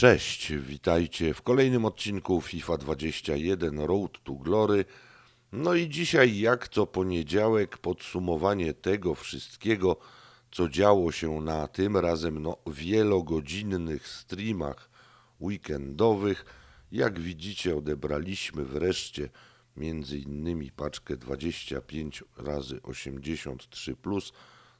Cześć, witajcie w kolejnym odcinku FIFA 21 Road to Glory. No i dzisiaj, jak co poniedziałek, podsumowanie tego wszystkiego, co działo się na tym razem no, wielogodzinnych streamach weekendowych. Jak widzicie, odebraliśmy wreszcie między innymi paczkę 25 razy 83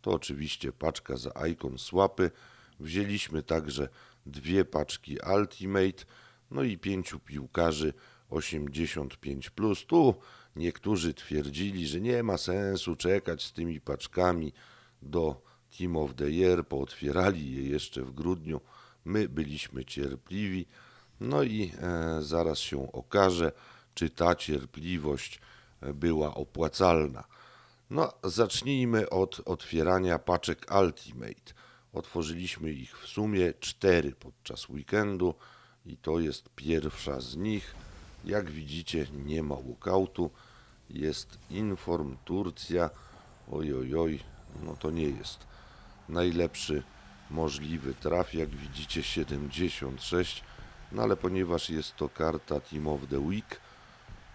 to oczywiście paczka za Icon Swapy. Wzięliśmy także dwie paczki Ultimate, no i pięciu piłkarzy 85. Tu niektórzy twierdzili, że nie ma sensu czekać z tymi paczkami do Team of the Year, pootwierali je jeszcze w grudniu. My byliśmy cierpliwi, no i e, zaraz się okaże, czy ta cierpliwość e, była opłacalna. No, zacznijmy od otwierania paczek Ultimate. Otworzyliśmy ich w sumie cztery podczas weekendu i to jest pierwsza z nich. Jak widzicie, nie ma walkoutu. Jest Inform Turcja. Oj, oj, oj, no to nie jest najlepszy możliwy traf. Jak widzicie, 76. No ale ponieważ jest to karta Team of the Week,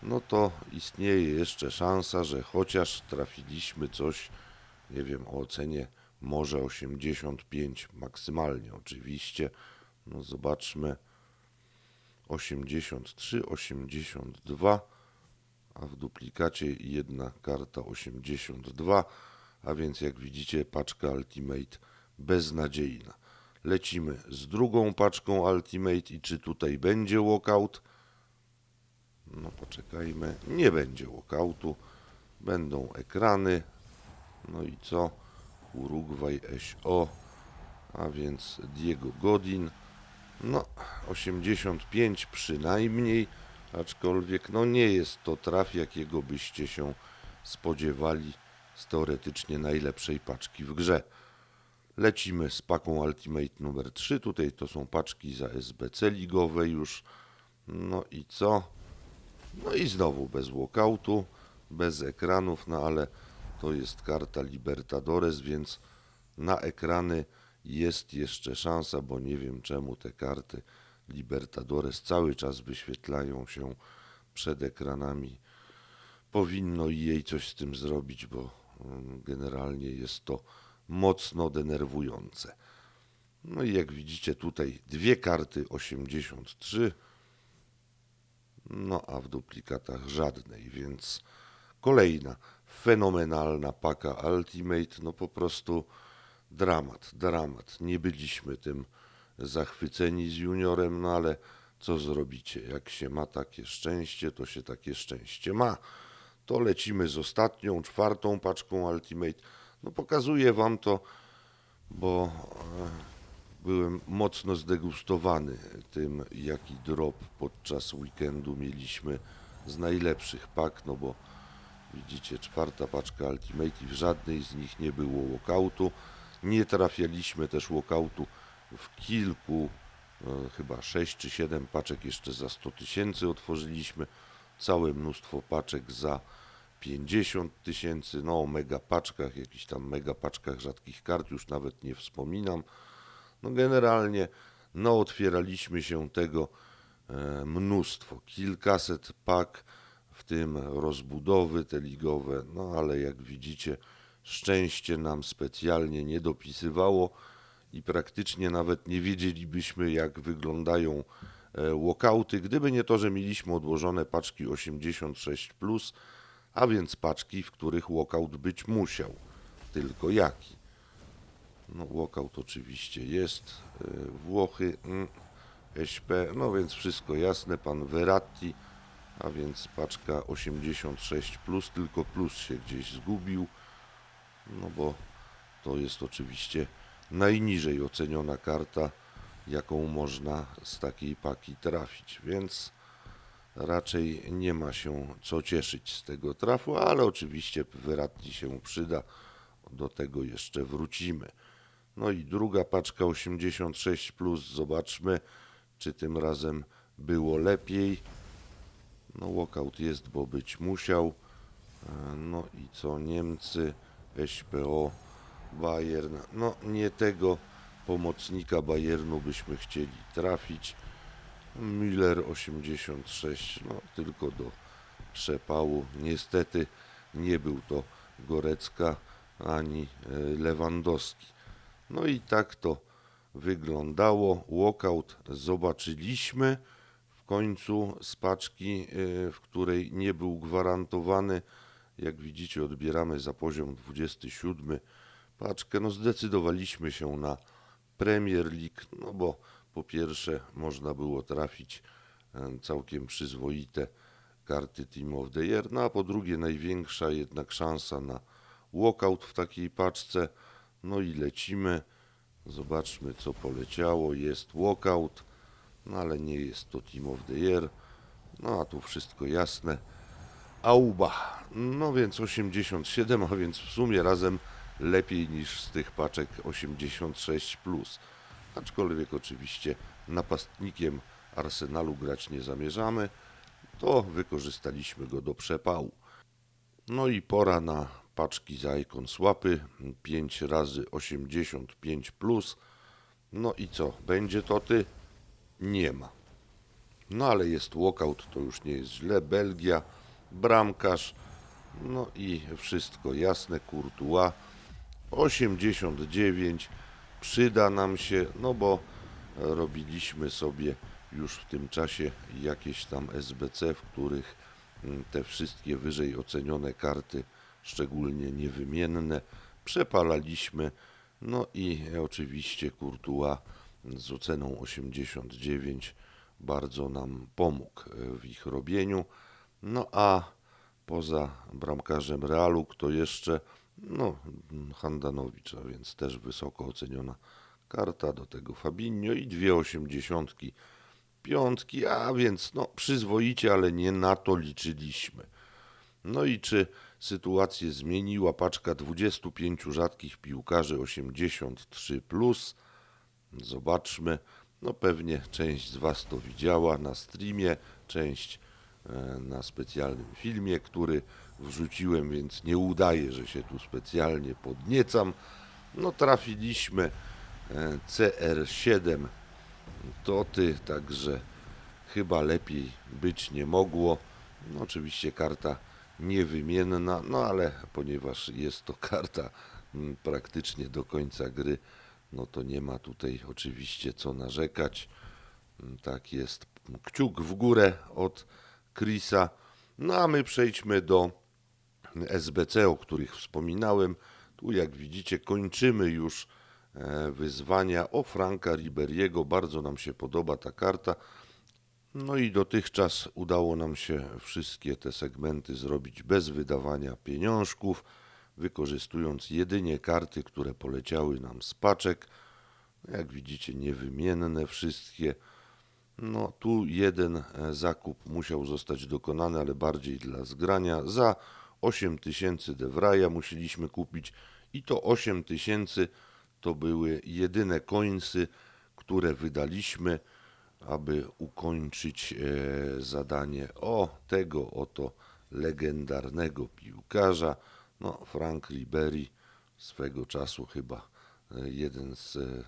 no to istnieje jeszcze szansa, że chociaż trafiliśmy coś, nie wiem, o ocenie może 85 maksymalnie oczywiście. No zobaczmy 83, 82, a w duplikacie jedna karta 82, a więc jak widzicie paczka Ultimate beznadziejna. Lecimy z drugą paczką Ultimate i czy tutaj będzie walkout? No poczekajmy, nie będzie walkoutu, będą ekrany, no i co? Urugwaj SO, a więc Diego Godin. No, 85 przynajmniej, aczkolwiek no nie jest to traf, jakiego byście się spodziewali z teoretycznie najlepszej paczki w grze. Lecimy z paką Ultimate numer 3. Tutaj to są paczki za SBC ligowe już. No i co? No i znowu bez walkoutu, bez ekranów, no ale to jest karta Libertadores, więc na ekrany jest jeszcze szansa, bo nie wiem czemu te karty Libertadores cały czas wyświetlają się przed ekranami. Powinno jej coś z tym zrobić, bo mm, generalnie jest to mocno denerwujące. No i jak widzicie tutaj dwie karty 83, no a w duplikatach żadnej, więc kolejna fenomenalna paka Ultimate, no po prostu dramat, dramat. Nie byliśmy tym zachwyceni z juniorem, no ale co zrobicie? Jak się ma takie szczęście, to się takie szczęście ma. To lecimy z ostatnią, czwartą paczką Ultimate. No pokazuję wam to, bo e, byłem mocno zdegustowany tym, jaki drop podczas weekendu mieliśmy z najlepszych pak, no bo Widzicie, czwarta paczka Ultimate i w żadnej z nich nie było walkoutu. Nie trafialiśmy też walkoutu w kilku, e, chyba 6 czy 7 paczek jeszcze za 100 tysięcy otworzyliśmy. Całe mnóstwo paczek za 50 tysięcy, no o mega paczkach, jakichś tam mega paczkach rzadkich kart, już nawet nie wspominam. No generalnie, no otwieraliśmy się tego e, mnóstwo, kilkaset pak, tym rozbudowy te ligowe, no ale jak widzicie, szczęście nam specjalnie nie dopisywało i praktycznie nawet nie wiedzielibyśmy, jak wyglądają e, walkouty, gdyby nie to, że mieliśmy odłożone paczki 86, a więc paczki, w których walkout być musiał. Tylko jaki? No, walkout oczywiście jest. E, Włochy, mm, SP, no więc wszystko jasne. Pan Verratti a więc paczka 86 plus, tylko plus się gdzieś zgubił, no bo to jest oczywiście najniżej oceniona karta, jaką można z takiej paki trafić, więc raczej nie ma się co cieszyć z tego trafu, ale oczywiście wyradnie się przyda, do tego jeszcze wrócimy. No i druga paczka 86 plus, zobaczmy, czy tym razem było lepiej. No walkout jest, bo być musiał. E, no i co Niemcy, SPO, Bayern. No nie tego pomocnika Bayernu byśmy chcieli trafić. Müller 86, no tylko do przepału. Niestety nie był to Gorecka ani e, Lewandowski. No i tak to wyglądało. Walkout zobaczyliśmy końcu z paczki, e, w której nie był gwarantowany. Jak widzicie, odbieramy za poziom 27 paczkę. No zdecydowaliśmy się na Premier League, no bo po pierwsze można było trafić e, całkiem przyzwoite karty Team of the Year, no a po drugie największa jednak szansa na walkout w takiej paczce. No i lecimy. Zobaczmy co poleciało. Jest walkout, no ale nie jest to Team of the Year. No a tu wszystko jasne. Auba. No więc 87, a więc w sumie razem lepiej niż z tych paczek 86 plus. Aczkolwiek oczywiście napastnikiem Arsenalu grać nie zamierzamy, to wykorzystaliśmy go do przepału. No i pora na paczki za Icon Swapy 5 razy 85 plus. No i co? Będzie to ty? Nie ma. No ale jest walkout, to już nie jest źle. Belgia, bramkarz, no i wszystko jasne. Courtois 89 przyda nam się, no bo robiliśmy sobie już w tym czasie jakieś tam SBC, w których mm, te wszystkie wyżej ocenione karty, szczególnie niewymienne, przepalaliśmy. No i oczywiście Courtois z oceną 89 bardzo nam pomógł w ich robieniu. No a poza bramkarzem Realu, kto jeszcze? No, Handanowicz, a więc też wysoko oceniona karta, do tego Fabinho i dwie osiemdziesiątki, piątki, a więc no przyzwoicie, ale nie na to liczyliśmy. No i czy sytuację zmieniła paczka 25 rzadkich piłkarzy 83+, plus. Zobaczmy. No pewnie część z Was to widziała na streamie, część e, na specjalnym filmie, który wrzuciłem, więc nie udaje, że się tu specjalnie podniecam. No trafiliśmy e, CR7 Toty, także chyba lepiej być nie mogło. No, oczywiście karta niewymienna, no ale ponieważ jest to karta praktycznie do końca gry, no to nie ma tutaj oczywiście co narzekać. Mm, Tak jest. Kciuk w górę od Chrisa. No a my przejdźmy do SBC, o których wspominałem. Tu jak widzicie kończymy już e, wyzwania o Franka Riberiego. Bardzo nam się podoba ta karta. No i dotychczas udało nam się wszystkie te segmenty zrobić bez wydawania pieniążków, wykorzystując jedynie karty, które poleciały nam z paczek. Jak widzicie, niewymienne wszystkie. No tu jeden e, zakup musiał zostać dokonany, ale bardziej dla zgrania. Za 8000 Devraja musieliśmy kupić i to 8000 to były jedyne końsy, które wydaliśmy, aby ukończyć e, zadanie o tego oto legendarnego piłkarza. No, Frank Ribery, swego czasu chyba e, jeden z e,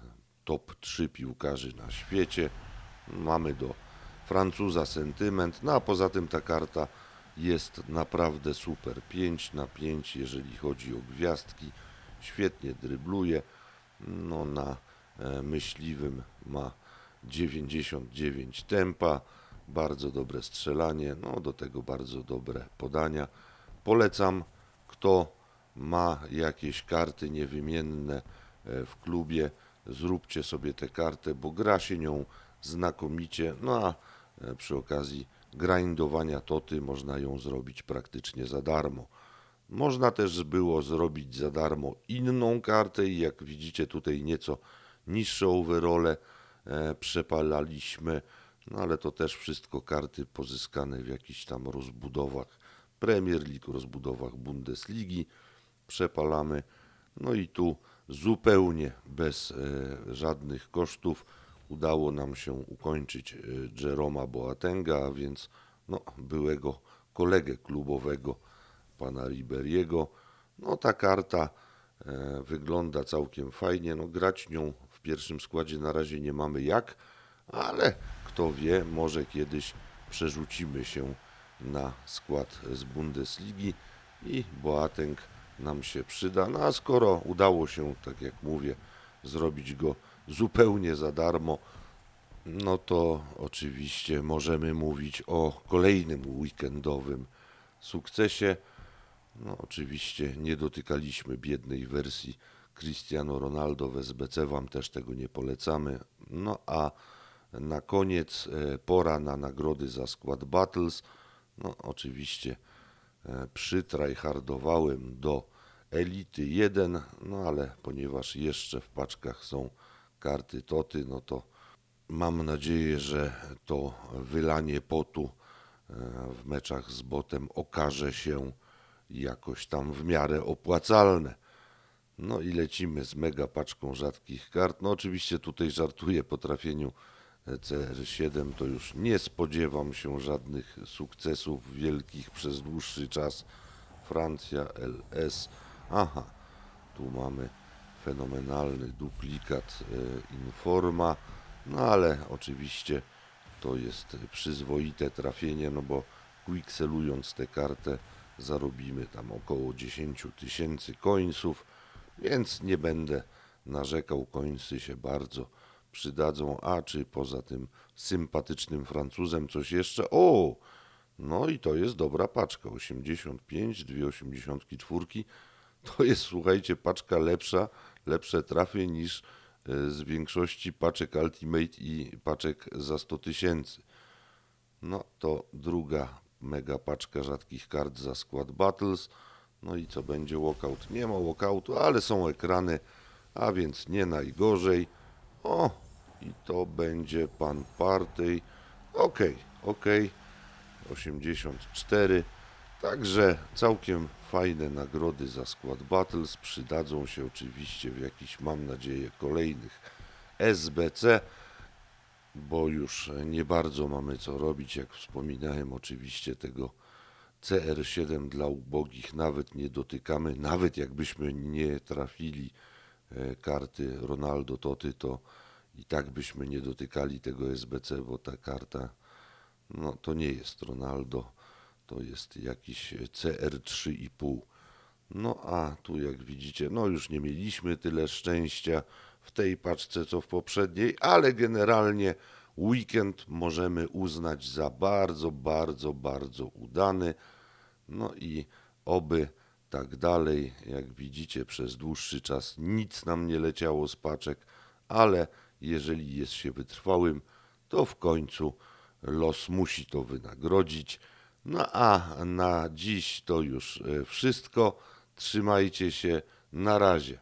top 3 piłkarzy na świecie. Mamy do Francuza sentyment, no a poza tym ta karta jest naprawdę super. 5 na 5, jeżeli chodzi o gwiazdki. Świetnie drybluje. No, na e, myśliwym ma 99 tempa, bardzo dobre strzelanie, no do tego bardzo dobre podania. Polecam, kto ma jakieś karty niewymienne e, w klubie, zróbcie sobie tę kartę, bo gra się nią znakomicie, no a e, przy okazji grindowania toty można ją zrobić praktycznie za darmo. Można też było zrobić za darmo inną kartę i jak widzicie tutaj nieco niższe overole e, przepalaliśmy, no ale to też wszystko karty pozyskane w jakichś tam rozbudowach Premier League, rozbudowach Bundesligi przepalamy. No i tu zupełnie bez e, żadnych kosztów udało nam się ukończyć e, Jeroma Boatenga, a więc no, byłego kolegę klubowego pana Riberiego. No ta karta e, wygląda całkiem fajnie, no grać nią w pierwszym składzie na razie nie mamy jak, ale kto wie, może kiedyś przerzucimy się na skład z Bundesligi i Boateng nam się przyda. No a skoro udało się, tak jak mówię, zrobić go zupełnie za darmo, no to oczywiście możemy mówić o kolejnym weekendowym sukcesie. No oczywiście nie dotykaliśmy biednej wersji Cristiano Ronaldo w SBC, wam też tego nie polecamy. No a na koniec e, pora na nagrody za skład Battles. No oczywiście e, przytrajhardowałem do Elity 1, no ale ponieważ jeszcze w paczkach są karty Toty, no to mam nadzieję, że to wylanie potu e, w meczach z botem okaże się jakoś tam w miarę opłacalne. No i lecimy z mega paczką rzadkich kart. No oczywiście tutaj żartuję po trafieniu CR7, to już nie spodziewam się żadnych sukcesów wielkich przez dłuższy czas. Francja, LS. Aha, tu mamy fenomenalny duplikat e, Informa, no ale oczywiście to jest przyzwoite trafienie, no bo quickselując tę kartę zarobimy tam około 10 tysięcy końców, więc nie będę narzekał, końcy się bardzo przydadzą, a czy poza tym sympatycznym Francuzem coś jeszcze? O! No i to jest dobra paczka, 85, dwie 84. To jest, słuchajcie, paczka lepsza, lepsze trafie niż e, z większości paczek Ultimate i paczek za 100 tysięcy. No to druga mega paczka rzadkich kart za skład Battles. No i co będzie walkout? Nie ma walkoutu, ale są ekrany, a więc nie najgorzej. O, i to będzie pan Partey. Okej, okej. 84. Także całkiem fajne nagrody za skład Battles. Przydadzą się oczywiście w jakichś, mam nadzieję, kolejnych SBC, bo już nie bardzo mamy co robić. Jak wspominałem, oczywiście tego CR7 dla ubogich nawet nie dotykamy. Nawet jakbyśmy nie trafili karty Ronaldo Toty, to i tak byśmy nie dotykali tego SBC, bo ta karta no to nie jest Ronaldo, to jest jakiś CR3,5. No a tu jak widzicie, no już nie mieliśmy tyle szczęścia w tej paczce co w poprzedniej, ale generalnie weekend możemy uznać za bardzo, bardzo, bardzo udany. No i oby tak dalej, jak widzicie, przez dłuższy czas nic nam nie leciało z paczek, ale jeżeli jest się wytrwałym, to w końcu los musi to wynagrodzić. No a na dziś to już e, wszystko. Trzymajcie się. Na razie.